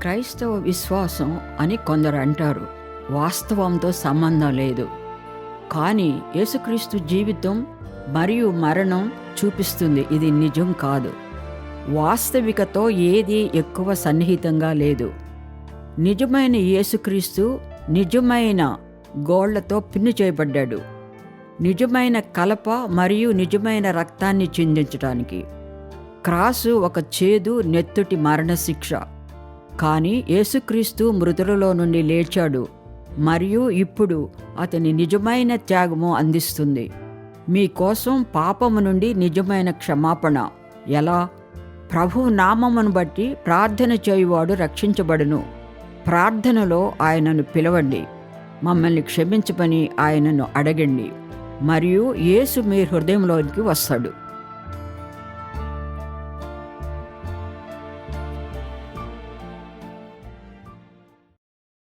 క్రైస్తవ విశ్వాసం అని కొందరు అంటారు. వాస్తవంతో సంబంధం లేదు. కానీ యేసుక్రీస్తు జీవితం మరియు మరణం చూపిస్తుంది. ఇది నిజం కాదు. వాస్తవికతో ఏది ఎక్కువ సన్నిహితంగా లేదు. నిజమైన యేసుక్రీస్తు నిజమైన గోళ్ళతో పిన్ను చేయబడ్డాడు. నిజమైన కలప మరియు నిజమైన రక్తాన్ని చిందించడానికి క్రాసు ఒక చేదు నెత్తుటి మరణశిక్ష. కానీ యేసుక్రీస్తు మృతులలో నుండి లేచాడు. మరియు ఇప్పుడు అతని నిజమైన త్యాగము అందిస్తుంది. మీకోసం పాపము నుండి నిజమైన క్షమాపణ. ఎలా? ప్రభు నామమును బట్టి ప్రార్థన చేయువాడు రక్షించబడును. ప్రార్థనలో ఆయనను పిలవండి. మమ్మల్ని క్షమించమని ఆయనను అడగండి. మరియు యేసు మీ హృదయంలోనికి వస్తాడు.